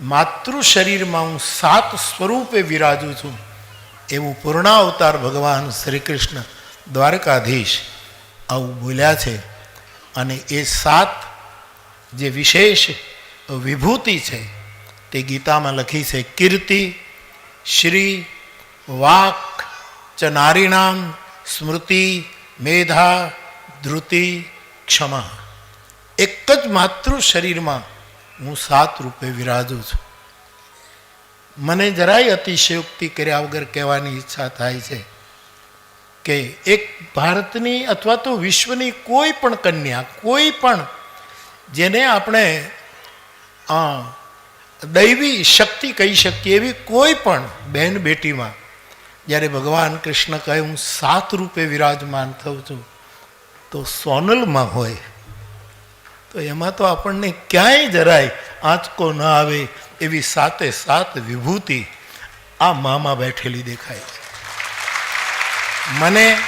માતૃ શરીરમાં હું સાત સ્વરૂપે વિરાજું છું. એવું પૂર્ણાવતાર ભગવાન શ્રી કૃષ્ણ દ્વારકાધીશ આવું બોલ્યા છે અને એ સાત જે વિશેષ વિભૂતિ છે તે ગીતામાં લખી છે, કીર્તિ, શ્રી, વાક, ચ નારીણામ, સ્મૃતિ, મેધા ધૃતિ ક્ષમા. એક જ માતૃ શરીરમાં હું સાત રૂપે વિરાજું છું. મને જરાય અતિશયોક્તિ કર્યા વગર કહેવાની ઈચ્છા થાય છે કે એક ભારતની અથવા તો વિશ્વની કોઈ પણ કન્યા, કોઈ પણ જેને આપણે દૈવી શક્તિ કહી શકીએ એવી કોઈ પણ બહેન બેટીમાં, જ્યારે ભગવાન કૃષ્ણ કહે હું સાત રૂપે વિરાજમાન થઉં છું, તો સોનલમાં હોય. તો એમાં તો આપણને ક્યાંય જરાય આંચકો ન આવે એવી સાતે સાત વિભૂતિ આ મામાં બેઠેલી દેખાય છે. મને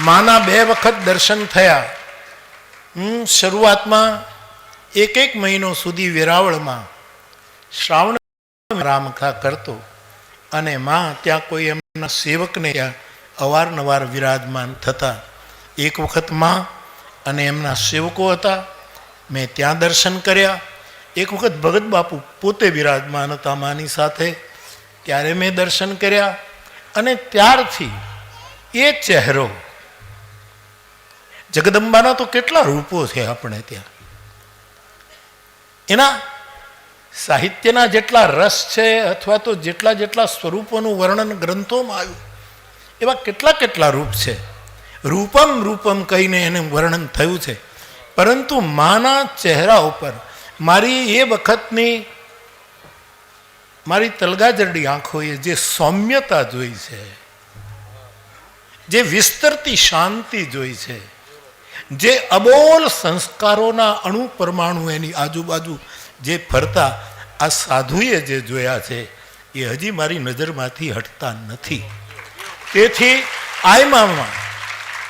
માના બે વખત દર્શન થયા. હું શરૂઆતમાં એક એક મહિનો સુધી વેરાવળમાં શ્રાવણ રામખા કરતો અને માં ત્યાં કોઈ એમના સેવકને ત્યાં અવારનવાર વિરાજમાન થતા. એક વખતમાં અને એમના સેવકો હતા. મેં ત્યાં દર્શન કર્યા. એક વખત ભગત બાપુ પોતે બિરાજમાન હતા માની સાથે. ત્યારે મેં દર્શન કર્યા અને ત્યારથી એ ચહેરો જગદંબાના તો કેટલા રૂપો છે આપણે ત્યાં. એના સાહિત્યના જેટલા રસ છે અથવા તો જેટલા જેટલા સ્વરૂપોનું વર્ણન ગ્રંથોમાં આવ્યું, એવા કેટલા કેટલા રૂપ છે. રૂપમ રૂપમ કહીને એને વર્ણન થયું છે. પરંતુ માના ચહેરા ઉપર મારી એ વખતની મારી તલગાજરડી આંખોએ જે સૌમ્યતા જોઈ છે, જે વિસ્તરતી શાંતિ જોઈ છે, જે અબોલ સંસ્કારોના અણુ પરમાણુ એની આજુબાજુ જે ફરતા આ સાધુએ જે જોયા છે, એ હજી મારી નજરમાંથી હટતા નથી. તેથી આયમામાં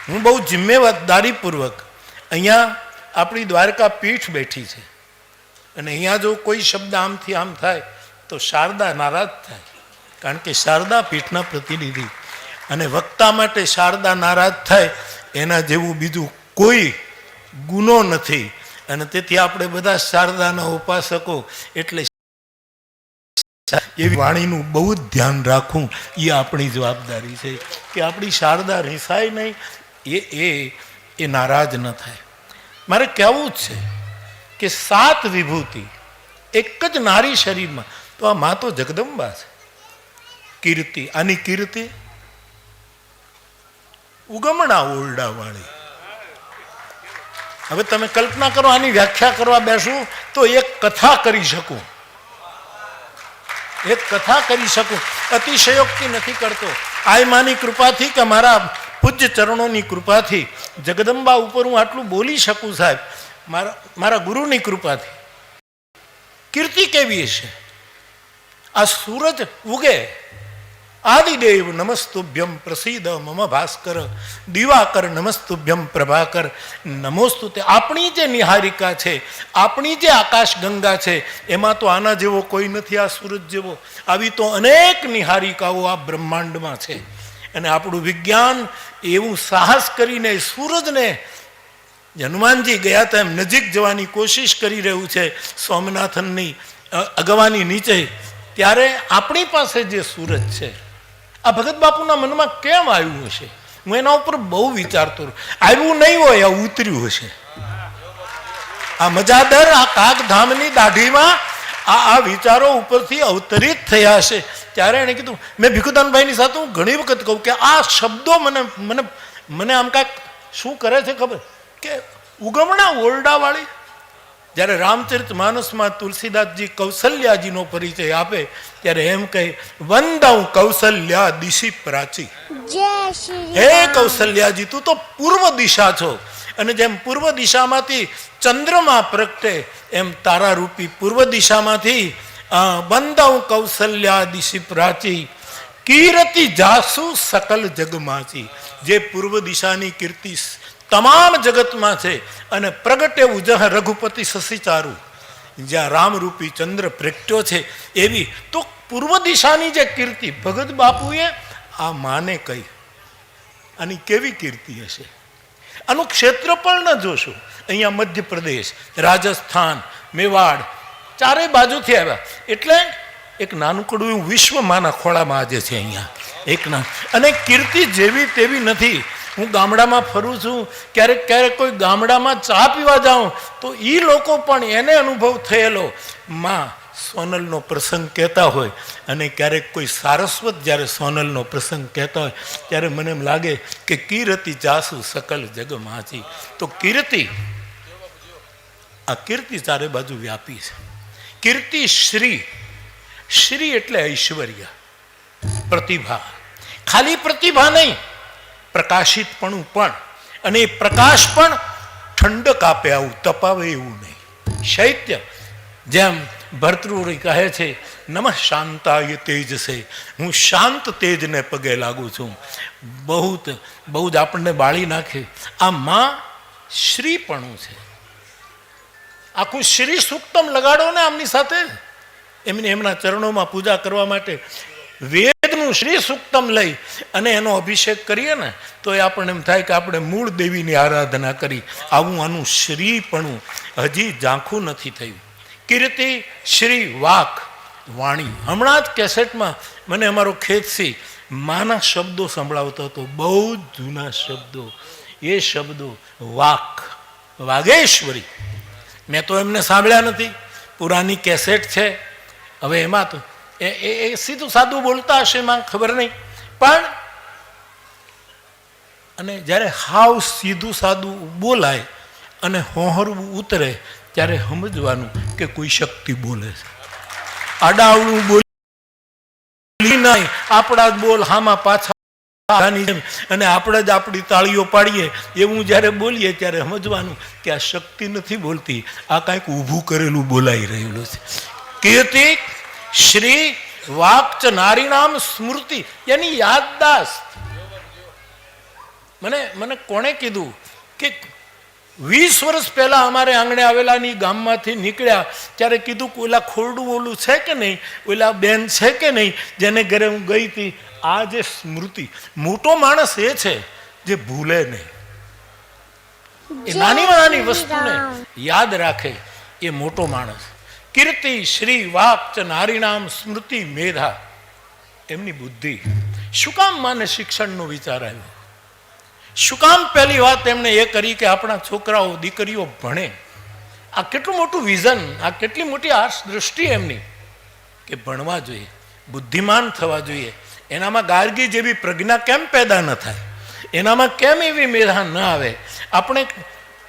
હું બહુ જિમ્મેદારીપૂર્વક અહીંયા આપણી દ્વારકા પીઠ બેઠી છે. અને અહીંયા જો કોઈ શબ્દ આમથી આમ થાય, તો શારદા નારાજ થાય. કારણ કે શારદા પીઠના પ્રતિનિધિ. અને વક્તા માટે શારદા નારાજ થાય, એના જેવું બીજું કોઈ ગુનો નથી. અને તેથી આપણે બધા શારદાના ઉપાસકો એટલે એવી વાણીનું બહુ જ ધ્યાન રાખવું એ આપણી જવાબદારી છે. કે આપણી શારદા રિસાય નહીં, એ એ નારાજ ન થાય. મારે કહેવું જ છે કે સાત વિભૂતિ, એક જ નારી શરીરમાં, તો આ મા તો જગદંબા છે. કીર્તિ, આની કીર્તિ? ઉગમણા ઓરડાવાળી. હવે તમે કલ્પના કરો આની વ્યાખ્યા કરવા બેસું, તો એક કથા કરી શકું. એક કથા કરી શકું. અતિશયોક્તિ નથી કરતો. આય માની કૃપાથી કે મારા પૂજ્ય ચરણોની કૃપાથી જગદંબા ઉપર હું આટલું બોલી શકું સાહેબ, મારા મારા ગુરુની કૃપાથી. કીર્તિ કેવી છે આ સૂરજ ઉગે. આદિદેવ નમસ્તુભ્યમ પ્રસિદ્ધ મમ ભાસ્કર. દિવાકર નમસ્તુભ્યમ પ્રભાકર. નમોસ્તુ તે આપણી જે નિહારિકા છે, આપણી જે આકાશ ગંગા છે, એમાં તો આના જેવો કોઈ નથી આ સૂરજ જેવો. આવી તો અનેક નિહારિકાઓ આ બ્રહ્માંડમાં છે. અને આપણું વિજ્ઞાન એવું સાહસ કરીને સૂરજને હનુમાનજી ગયા હતા નજીક જવાની કોશિશ કરી રહ્યું છે સોમનાથનની અગવાની નીચે. ત્યારે આપણી પાસે જે સૂરજ છે, આ ભગત બાપુના મનમાં કેમ આવ્યું હશે? હું એના ઉપર બહુ વિચારતો. આવ્યું નહીં હોય, આ ઉતર્યું હશે. આ મજાદર, આ કાગધામની દાઢીમાં આ આ વિચારો ઉપરથી અવતરિત થયા હશે ત્યારે એણે કીધું મેં ભીખુદાનભાઈની સાથે હું ઘણી વખત કહું કે આ શબ્દો મને મને મને આમ કાંઈક શું કરે છે ખબર? કે ઉગમણા ઓરડાવાળી જ્યારે રામચરિત માનસમાં તુલસીદાસજી કૌશલ્યાજીનો પરિચય આપે ત્યારે એમ કહે વંદાઉ કૌશલ્યા દિશી પ્રાચી. હે કૌશલ્યાજી તું તો પૂર્વ દિશા છો. અને જેમ પૂર્વ દિશામાંથી ચંદ્રમા પ્રગટે એમ તારા રૂપી પૂર્વ દિશામાંથી અ, કૌશલ્યા દિશી પ્રાચી કીર્તિ જાસુ સકલ જગમાંથી જે પૂર્વ દિશાની કીર્તિ તમામ જગતમાં છે અને પ્રગટે ઉજહ રઘુપતિ શશિચારુ. જ્યાં રામરૂપી ચંદ્ર પ્રગટ્યો છે એવી તો પૂર્વ દિશાની જે કીર્તિ ભગત બાપુએ આ માને કહી. આની કેવી કીર્તિ હશે? આનું ક્ષેત્રફળ ન જોશું. અહીંયા મધ્યપ્રદેશ, રાજસ્થાન, મેવાડ ચારે બાજુથી આવ્યા. એટલે એક નાનકડું એવું વિશ્વમાંના ખોળામાં આજે છે અહીંયા. એક ના અને કીર્તિ જેવી તેવી નથી. હું ગામડામાં ફરું છું, ક્યારેક ક્યારેક કોઈ ગામડામાં ચા પીવા જાઉં, તો એ લોકો પણ એને અનુભવ થયેલો. માં સોનલનો પ્રસંગ કહેતા હોય અને ક્યારેક કોઈ સારસ્વત જ્યારે સોનલનો પ્રસંગ કહેતા હોય, ત્યારે મને એમ લાગે કે કીર્તિ જાસુ સકલ જગમાંથી તો કીર્તિ, આ કીર્તિ ચારે બાજુ વ્યાપી છે. કીર્તિ શ્રી શ્રી એટલે ઐશ્વર્ય, પ્રતિભા. ખાલી પ્રતિભા નહીં પ્રકાશિતપણું પણ. અને એ પ્રકાશ પણ ઠંડક આપે, આવું તપાવે એવું નહીં. શૈત્ય, જેમ ભરતૃરી કહે છે, નમઃ શાંતાય તેજ છે હું શાંત તેજને પગે લાગુ છું. બહુ બહુ જ આપણને બાળી નાખે. આ માં શ્રીપણું છે. આખું શ્રી સુક્તમ લગાડો ને આમની સાથે. એમની એમના ચરણોમાં પૂજા કરવા માટે વેદનું શ્રી સુક્તમ લઈ અને એનો અભિષેક કરીએ ને, તો એ આપણને એમ થાય કે આપણે મૂળ દેવીની આરાધના કરી. આવું આનું શ્રીપણું હજી ઝાંખું નથી થયું. કીર્તિ શ્રી વાક. વાણી. હમણાં જ કેસેટમાં મને અમારો ખેતસી માના શબ્દો સંભળાવતો હતો, બહુ જૂના શબ્દો. એ શબ્દો વાક. વાઘેશ્વરી. મેં તો એમને સાંભળ્યા નથી. પુરાની કેસેટ છે. હવે એમાં તો એ એ સીધું સાદું બોલતા હશે એમાં ખબર નહીં. પણ અને જ્યારે હાવ સીધું સાદું બોલાય અને હોહરવું ઉતરે ત્યારે સમજવાનું કે કોઈ શક્તિ બોલે છે. આડાવડું બોલી નહીં. આપણા જ બોલ હામાં પાછા અને આપણે જ આપણી તાળીઓ પાડીએ. એવું જ્યારે બોલીએ ત્યારે સમજવાનું કે આ શક્તિ નથી બોલતી. આ કાંઈક ઊભું કરેલું બોલાઈ રહેલું છે. કીર્તિક શ્રી વાક્ચ નારીણામ સ્મૃતિ. એની યાદદાસ્ત. મને મને કોણે કીધું કે વીસ વર્ષ પહેલા અમારે આંગણે આવેલાની ગામમાંથી નીકળ્યા ત્યારે કીધું કે ઓલા ખોરડું ઓલું છે કે નહીં? ઓલા બેન છે કે નહીં? જેને ઘરે હું ગઈ હતી. આ જે સ્મૃતિ મોટો માણસ એ છે જે ભૂલે નહીં. એ નાનીમાં નાની વસ્તુને યાદ રાખે એ મોટો માણસ. કીર્તિ શ્રી વાક્ચ નારીણામ સ્મૃતિ મેધા એમની બુદ્ધિ. શું કામ માને શિક્ષણનો વિચાર આવ્યો? શું કામ પહેલી વાત એમણે એ કરી કે આપણા છોકરાઓ, દીકરીઓ ભણે? આ કેટલું મોટું વિઝન, આ કેટલી મોટી આર્ષ દૃષ્ટિ એમની કે ભણવા જોઈએ, બુદ્ધિમાન થવા જોઈએ. એનામાં ગાર્ગી જેવી પ્રજ્ઞા કેમ પેદા ન થાય? એનામાં કેમ એવી મેધા ન આવે? આપણે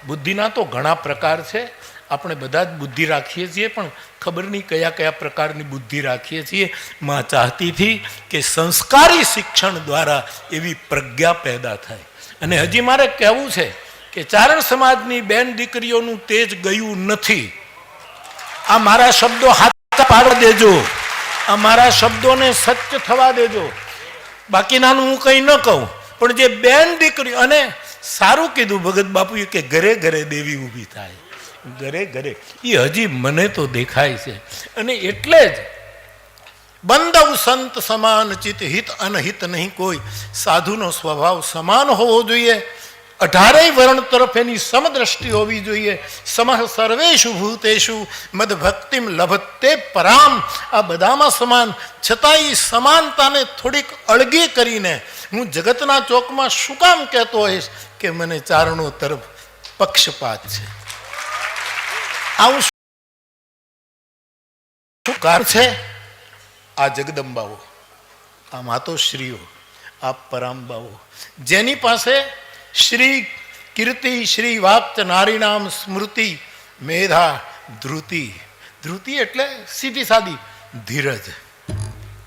બુદ્ધિના તો ઘણા પ્રકાર છે. આપણે બધા જ બુદ્ધિ રાખીએ છીએ, પણ ખબર નહીં કયા કયા પ્રકારની બુદ્ધિ રાખીએ છીએ. માં ચાહતી હતી કે સંસ્કારી શિક્ષણ દ્વારા એવી પ્રજ્ઞા પેદા થાય. અને હજી મારે કહેવું છે કે ચારણ સમાજની બેન દીકરીઓનું તેજ ગયું નથી. આ મારા શબ્દો હાથ પાડવા દેજો. આ મારા શબ્દોને સત્ય થવા દેજો. બાકીનાનું હું કંઈ ન કહું, પણ જે બેન દીકરી અને સારું કીધું ભગત બાપુએ કે ઘરે ઘરે દેવી ઊભી થાય. ઘરે ઘરે. એ હજી મને તો દેખાય છે. અને એટલે જ બંધવ સંત સમાન ચિત હિત અનહિત નહીં કોઈ. સાધુનો સ્વભાવ સમાન હોવો જોઈએ. અઢારેય વર્ણ તરફ એની સમદ્રષ્ટિ હોવી જોઈએ. સમહ સર્વેશુ ભૂતેશુ મદ ભક્તિમ લભતે પરામ. આ બધામાં સમાન. છતાં એ સમાનતાને થોડીક અળગી કરીને હું જગતના ચોકમાં શું કામ કહેતો હોઈશ કે મને ચારણો તરફ પક્ષપાત છે. આવું શું કાર છે? આ જગદંબાઓ, આ માતોશ્રીઓ, આ પરામબાઓ જેની પાસે શ્રી કીર્તિ, શ્રી વાક્ત, નારીનામ, સ્મૃતિ, મેધા ધૃતિ ધ્રુતિ એટલે સીધી સાદી ધીરજ,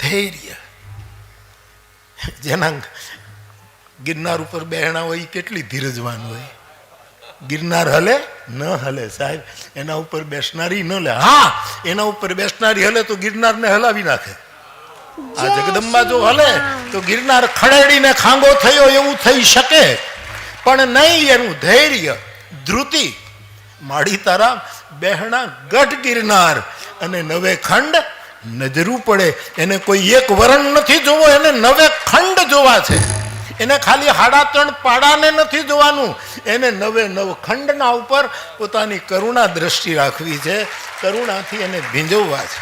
ધૈર્ય. જેના ગિરનાર ઉપર બહેણા હોય કેટલી ધીરજવાન હોય. ગિરનાર હલે? ન હલે સાહેબ એના ઉપર બેસનારી ન લે. હા એના ઉપર બેસનારી હલે તો ગિરનારને હલાવી નાખે. આ જગદંબા જો હલે તો ગિરનાર ખડેડીને ખાંગો થયો એવું થઈ શકે. પણ નહીં એનું ધૈર્ય ધ્રુતિ માડી તારા બહેણા ગઢ ગિરનાર અને નવે ખંડ નજરું પડે. એને કોઈ એક વરણ નથી જોવો એને નવે ખંડ જોવા છે. એને ખાલી હાડા ત્રણ પાડાને નથી જોવાનું. એને નવે નવ ખંડના ઉપર પોતાની કરુણા દ્રષ્ટિ રાખવી છે. કરુણાથી એને ભીંજવવા છે.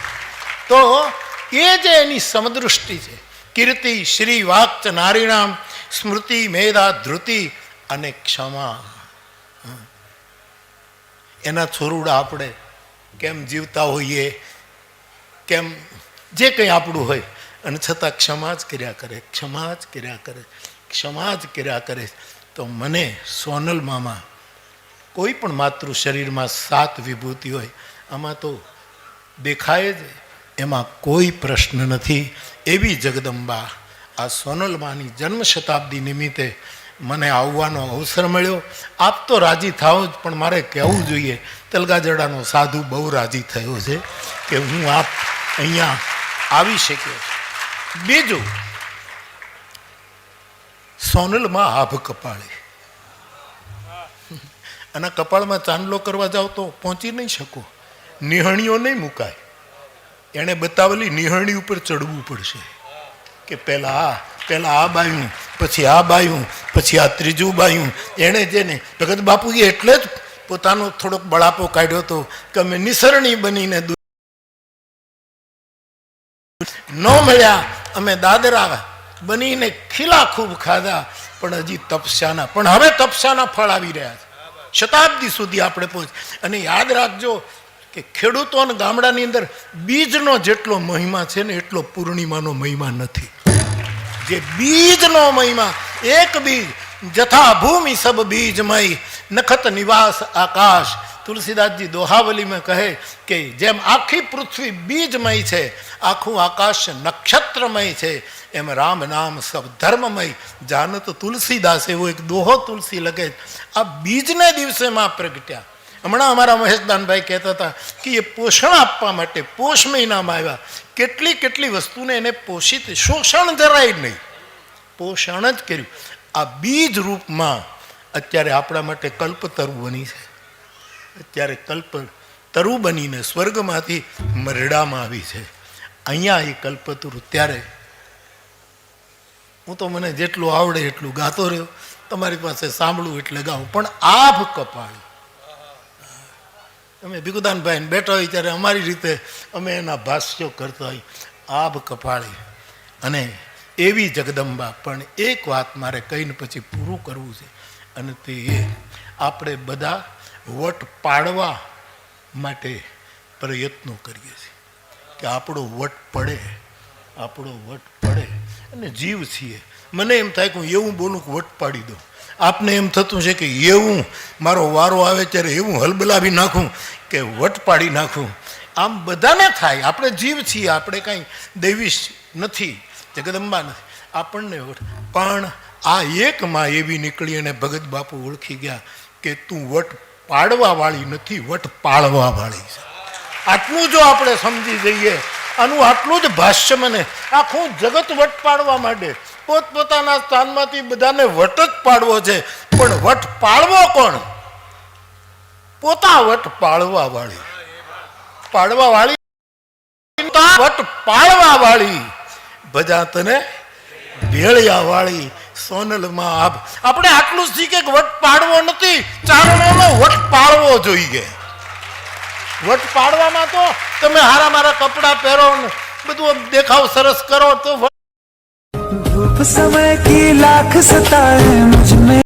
તો એ જે એની સમદૃષ્ટિ છે, કીર્તિ શ્રી વાક્ચ નારીણામ, સ્મૃતિ, મેધા ધૃતિ અને ક્ષમા. એના છોરુડા આપણે કેમ જીવતા હોઈએ? કેમ? જે કંઈ આપણું હોય. અને છતાં ક્ષમા જ કર્યા કરે, ક્ષમા જ કર્યા કરે. ક્ષમા જ કર્યા કરે. તો મને સોનલ મામા કોઈ પણ માતૃ શરીરમાં સાત વિભૂતિ હોય, આમાં તો દેખાય જ, એમાં કોઈ પ્રશ્ન નથી. એવી જગદંબા આ સોનલમાની જન્મ શતાબ્દી નિમિત્તે મને આવવાનો અવસર મળ્યો. આપ તો રાજી થાઓ જ, પણ મારે કહેવું જોઈએ તલગાજડાનો સાધુ બહુ રાજી થયો છે કે હું આપ અહીંયા આવી શક્યો બીજું સોનલમાં આભ કપાળે. અને કપાળમાં ચાંદલો કરવા જાઓ તો પહોંચી નહીં શકો. નિહણીઓ નહીં મુકાય. એણે બતાવેલી નિહણી ઉપર ચડવું પડશે. કે પહેલા આ પહેલા આ બાયું, પછી આ બાયું, પછી આ ત્રીજું બાયું. એણે જેને, ભગત બાપુએ એટલે જ પોતાનો થોડોક બળાપો કાઢ્યો હતો કે અમે નિસરણી બનીને ન મળ્યા, અમે દાદરા બનીને ખીલા ખૂબ ખાધા, પણ હજી તપસ્યાના, પણ હવે તપસ્યાના ફળ આવી રહ્યા છે. શતાબ્દી સુધી આપણે પહોંચ, અને યાદ રાખજો કે ખેડૂતો ગામડાની અંદર બીજનો જેટલો મહિમા છે ને, એટલો પૂર્ણિમાનો મહિમા નથી. જે બીજનો મહિમા, એક બીજ જથા ભૂમિ સબ બીજમય, નખત નિવાસ આકાશ. તુલસીદાસજી દોહાવલીમાં કહે કે જેમ આખી પૃથ્વી બીજમય છે, આખું આકાશ નક્ષત્રમય છે એમ રામ નામ સબ ધર્મમય. જાનત તુલસીદાસ એવો એક દોહો તુલસી લગે આ બીજને દિવસે માં પ્રગટ્યા. હમણાં અમારા મહેશદાનભાઈ કહેતા હતા કે એ પોષણ આપવા માટે પોષ મહિનામાં આવ્યા. કેટલી કેટલી વસ્તુને એને પોષિત શોષણ જરાય નહીં. પોષણ જ કર્યું. આ બીજ રૂપમાં અત્યારે આપણા માટે કલ્પતરુ બની છે. અત્યારે કલ્પ તરુ બનીને સ્વર્ગમાંથી મરડામાં આવી છે. અહીંયા એ કલ્પતરુ ત્યારે હું તો મને જેટલું આવડે એટલું ગાતો રહ્યો. તમારી પાસે સાંભળું એટલે ગાઉં. પણ આભ કપાળી. અમે ભીખુદાનભાઈ બેઠા હોય ત્યારે અમારી રીતે અમે એના ભાષ્યો કરતા હોય. આભ કપાળી. અને એવી જગદંબા, પણ એક વાત મારે કહીને પછી પૂરું કરવું છે. અને તે આપણે બધા વટ પાડવા માટે પ્રયત્નો કરીએ છીએ. કે આપણો વટ પડે. આપણો વટ પડે. અને જીવ છીએ. મને એમ થાય કે હું એવું બોલું કે વટ પાડી દઉં. આપને એમ થતું છે કે એવું મારો વારો આવે ત્યારે એવું હલબલાવી નાખું કે વટ પાડી નાખું. આમ બધાને થાય. આપણે જીવ છીએ. આપણે કાંઈ દૈવી નથી. જગદંબા નથી. આપણને પણ આ એકમાં એવી નીકળી અને ભગત બાપુ ઓળખી ગયા કે તું વટ પાડવા વાળી નથી, વટ પાળવા વાળી છે. આટલું જો આપણે સમજી જઈએ આનું આટલું જ ભાષ્ય મને આખું જગત વટ પાડવા માંડે. પોતપોતાના સ્થાનમાંથી બધાને વટ જ પાડવો છે. પણ વટ પાડવો કોણ? પોતા વટ પાળવા વાળી. પાડવા વાળી વટ પાળવા વાળી. ભજા તને ભેળિયા વાળી. સોનલમાં આપ આપણે આટલું શીખે વટ પાડવો નથી. ચારણોનો વટ પાળવો જોઈએ. વટ પાડવામાં તો તમે હારા મારા કપડા પહેરો ને બધું દેખાવ સરસ કરો તો ધૂપ સમય કી લાખ સતાએ મુજ